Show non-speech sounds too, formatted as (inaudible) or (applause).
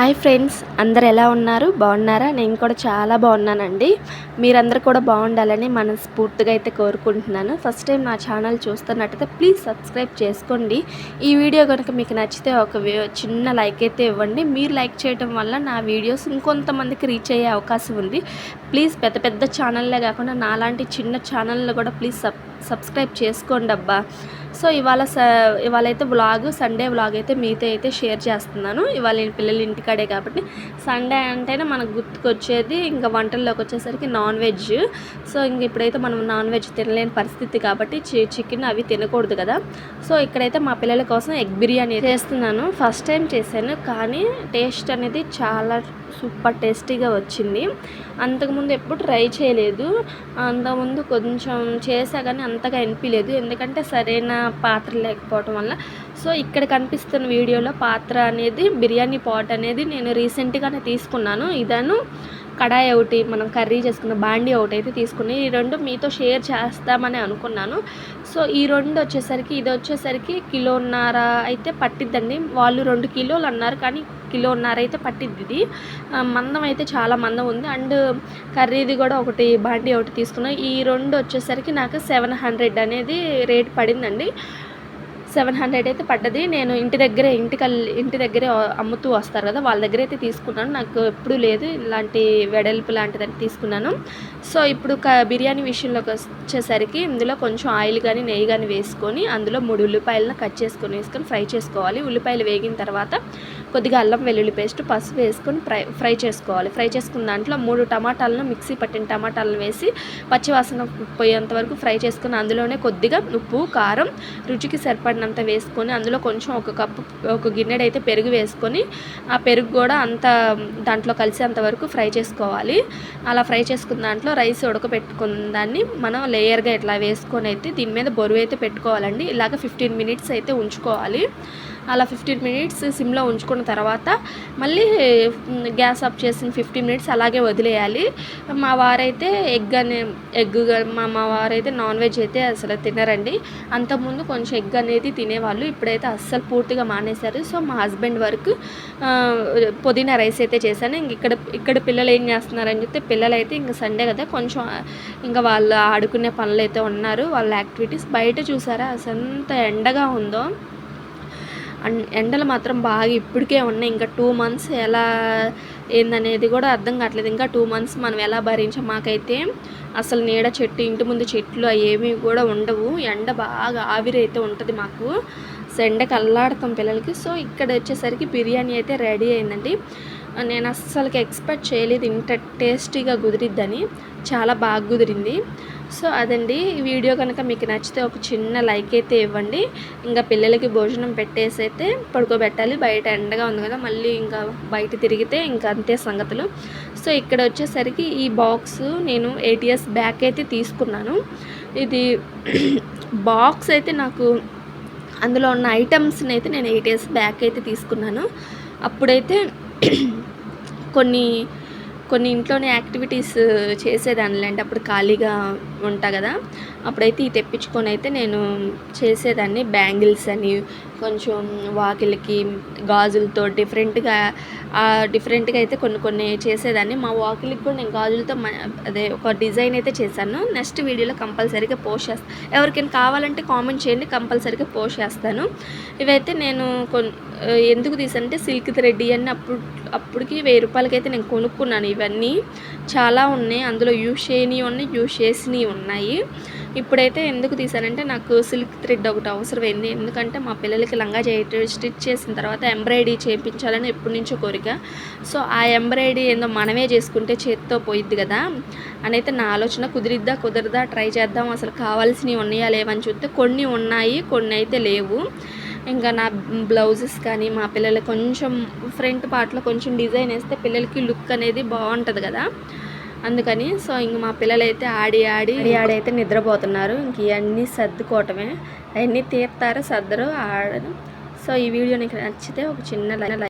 Hi friends అందరు ఎలా ఉన్నారు? బాగున్నారా? నేను కూడా చాలా బాగున్నానండి. మీరందరూ కూడా బాగుండాలని మనస్ఫూర్తిగా అయితే కోరుకుంటున్నాను. ఫస్ట్ టైం నా ఛానల్ చూస్తున్నట్టయితే ప్లీజ్ సబ్స్క్రైబ్ చేసుకోండి. ఈ వీడియో కనుక మీకు నచ్చితే ఒక చిన్న లైక్ అయితే ఇవ్వండి. మీరు లైక్ చేయడం వల్ల నా వీడియోస్ ఇంకొంతమందికి రీచ్ అయ్యే అవకాశం ఉంది. ప్లీజ్ పెద్ద పెద్ద ఛానల్లే కాకుండా నాలాంటి చిన్న ఛానల్లో కూడా ప్లీజ్ సబ్ సబ్స్క్రైబ్ చేసుకోండి అబ్బా. సో ఇవాళ స ఇవాళ అయితే వ్లాగ్ సండే వ్లాగ్ అయితే మీతో అయితే షేర్ చేస్తున్నాను. ఇవాళ పిల్లలు ఇంటికాడే కాబట్టి సండే అంటేనే మనకు గుర్తుకొచ్చేది ఇంకా వంటల్లోకి వచ్చేసరికి నాన్ వెజ్. సో ఇంక ఇప్పుడైతే మనం నాన్ వెజ్ తినలేని పరిస్థితి కాబట్టి చికెన్ అవి తినకూడదు కదా. సో ఇక్కడైతే మా పిల్లల కోసం ఎగ్ బిర్యానీ చేస్తున్నాను. ఫస్ట్ టైం చేశాను కానీ టేస్ట్ అనేది చాలా సూపర్ టేస్టీగా వచ్చింది. అంతకుముందు ఎప్పుడు ట్రై చేయలేదు. అంతకుముందు కొంచెం చేసా కానీ అంతగా అనిపించలేదు ఎందుకంటే సరైన పాత్ర లేకపోవటం వల్ల. సో ఇక్కడ కనిపిస్తున్న వీడియోలో పాత్ర అనేది బిర్యానీ పాట్ అనేది నేను రీసెంట్గానే తీసుకున్నాను. ఇదను కడాయి ఒకటి మనం కర్రీ చేసుకున్న బాండీ ఒకటి అయితే తీసుకుని ఈ రెండు మీతో షేర్ చేస్తామని అనుకున్నాను. సో ఈ రెండు వచ్చేసరికి ఇది వచ్చేసరికి కిలోన్నర అయితే పట్టిద్దండి. వాళ్ళు రెండు కిలోలు అన్నారు కానీ కిలోన్నర అయితే పట్టిద్ది ఇది. మందం అయితే చాలా మందం ఉంది. అండ్ కర్రీది కూడా ఒకటి బాండీ ఒకటి తీసుకున్నాను. ఈ రెండు వచ్చేసరికి నాకు సెవెన్ హండ్రెడ్ అనేది రేట్ పడిందండి. సెవెన్ హండ్రెడ్ అయితే పడ్డది. నేను ఇంటి దగ్గరే ఇంటికల్ ఇంటి దగ్గరే అమ్ముతూ వస్తారు కదా వాళ్ళ దగ్గర అయితే తీసుకున్నాను. నాకు ఎప్పుడూ లేదు ఇలాంటి వెడల్పు లాంటిదని తీసుకున్నాను. సో ఇప్పుడు క బిర్యానీ విషయంలోకి వచ్చేసరికి ఇందులో కొంచెం ఆయిల్ కానీ నెయ్యి కానీ వేసుకొని అందులో మూడు ఉల్లిపాయలను కట్ చేసుకొని వేసుకొని ఫ్రై చేసుకోవాలి. ఉల్లిపాయలు వేగిన తర్వాత కొద్దిగా అల్లం వెల్లుల్లి పేస్ట్ పసుపు వేసుకొని ఫ్రై ఫ్రై చేసుకోవాలి. ఫ్రై చేసుకున్న దాంట్లో మూడు టమాటాలను మిక్సీ పట్టిన టమాటాలను వేసి పచ్చివాసన పోయేంత వరకు ఫ్రై చేసుకుని అందులోనే కొద్దిగా ఉప్పు కారం రుచికి సరిపడినంత వేసుకొని అందులో కొంచెం ఒక కప్పు ఒక గిన్నెడైతే పెరుగు వేసుకొని ఆ పెరుగు కూడా అంత దాంట్లో కలిసేంత వరకు ఫ్రై చేసుకోవాలి. అలా ఫ్రై చేసుకున్న దాంట్లో రైస్ ఉడకబెట్టుకున్న దాన్ని మనం లేయర్గా ఇట్లా వేసుకొని అయితే దీని మీద బరువు అయితే పెట్టుకోవాలండి. ఇలాగ ఫిఫ్టీన్ మినిట్స్ అయితే ఉంచుకోవాలి. అలా ఫిఫ్టీన్ మినిట్స్ సిమ్లో ఉంచుకున్న తర్వాత మళ్ళీ గ్యాస్ ఆఫ్ చేసిన ఫిఫ్టీన్ మినిట్స్ అలాగే వదిలేయాలి. మా వారైతే ఎగ్ అనే ఎగ్ మా మా వారైతే నాన్ వెజ్ అయితే అసలు తినరండి. అంతకుముందు కొంచెం ఎగ్ అనేది తినేవాళ్ళు ఇప్పుడైతే అస్సలు పూర్తిగా మానేశారు. సో మా హస్బెండ్ వరకు పుదీనా రైస్ అయితే చేశాను. ఇంక ఇక్కడ ఇక్కడ పిల్లలు ఏం చేస్తున్నారని చెప్తే పిల్లలు అయితే సండే కదా కొంచెం ఇంకా వాళ్ళు ఆడుకునే పనులు అయితే ఉన్నారు వాళ్ళ యాక్టివిటీస్. బయట చూసారా అసలు ఎంత ఎండగా ఉందో. అండ్ ఎండలు మాత్రం బాగా ఇప్పటికే ఉన్నాయి. ఇంకా టూ మంత్స్ ఎలా ఏందనేది కూడా అర్థం కావట్లేదు. ఇంకా టూ మంత్స్ మనం ఎలా భరించాం? మాకైతే అసలు నీడ చెట్టు ఇంటి ముందు చెట్లు ఏమీ కూడా ఉండవు. ఎండ బాగా ఆవిరి అయితే ఉంటుంది మాకు. సో ఎండకు అల్లాడతాం పిల్లలకి. సో ఇక్కడ వచ్చేసరికి బిర్యానీ అయితే రెడీ అయిందండి. నేను అస్సలకి ఎక్స్పెక్ట్ చేయలేదు. ఇంత టేస్టీగా కుదిరిద్దని. చాలా బాగా కుదిరింది. సో అదండి. ఈ వీడియో కనుక మీకు నచ్చితే ఒక చిన్న లైక్ అయితే ఇవ్వండి. ఇంకా పిల్లలకి భోజనం పెట్టేసి అయితే పడుకోబెట్టాలి. బయట ఎండగా ఉంది కదా మళ్ళీ ఇంకా బయట తిరిగితే ఇంకా అంతే సంగతులు. సో ఇక్కడ వచ్చేసరికి ఈ బాక్స్ నేను ఏటీఎస్ బ్యాక్ అయితే తీసుకున్నాను. ఇది (clears throat) బాక్స్ అయితే నాకు అందులో ఉన్న ఐటమ్స్ని అయితే నేను ఏటీఎస్ బ్యాక్ అయితే తీసుకున్నాను. అప్పుడైతే (clears throat) కొన్ని కొన్ని ఇంట్లోనే యాక్టివిటీస్ చేసేదానిలేండి అప్పుడు ఖాళీగా ఉంటా కదా. అప్పుడైతే ఈ తెప్పించుకొని అయితే నేను చేసేదాన్ని. బ్యాంగిల్స్ అని కొంచెం వాకిలికి గాజులతో డిఫరెంట్గా డిఫరెంట్గా అయితే కొన్ని కొన్ని చేసేదాన్ని. మా వాకిలికి కూడా నేను గాజులతో అదే ఒక డిజైన్ అయితే చేశాను. నెక్స్ట్ వీడియోలో కంపల్సరీగా పోస్ట్ చేస్తాను ఎవరికైనా కావాలంటే కామెంట్ చేయండి కంపల్సరీగా పోస్ట్ చేస్తాను. ఇవైతే నేను కొన్ ఎందుకు తీసానంటే సిల్క్ థ్రెడ్ ఇవన్నీ అప్పుడు అప్పటికి వెయ్యి రూపాయలకైతే నేను కొనుక్కున్నాను. ఇవన్నీ చాలా ఉన్నాయి. అందులో యూస్ చేయనివి ఉన్నాయి యూస్ చేసినవి ఉన్నాయి. ఇప్పుడైతే ఎందుకు తీసానంటే నాకు సిల్క్ థ్రెడ్ ఒకటి అవసరమైంది. ఎందుకంటే మా పిల్లలకి లంగా చేయటం స్టిచ్ చేసిన తర్వాత ఎంబ్రాయిడరీ చేయించాలని ఎప్పటి నుంచో కోరిక. సో ఆ ఎంబ్రాయిడరీ ఏందో మనమే చేసుకుంటే చేతితో పోయిద్ది కదా అని అయితే నా ఆలోచన. కుదిరిద్దా కుదరదా ట్రై చేద్దాం. అసలు కావాల్సినవి ఉన్నాయా లేవని చూస్తే కొన్ని ఉన్నాయి కొన్ని అయితే లేవు. ఇంకా నా బ్లౌజెస్ కానీ మా పిల్లలు కొంచెం ఫ్రంట్ పార్ట్లో కొంచెం డిజైన్ వేస్తే పిల్లలకి లుక్ అనేది బాగుంటుంది కదా. అందుకని సో ఇంక మా పిల్లలైతే ఆడి ఆడి ఆడి అయితే నిద్రపోతున్నారు. ఇంక ఇవన్నీ సర్దుకోవటమే. అవన్నీ తీస్తారు సర్దరు ఆడడం సో ఈ వీడియో నీకు నచ్చితే ఒక చిన్న లైన్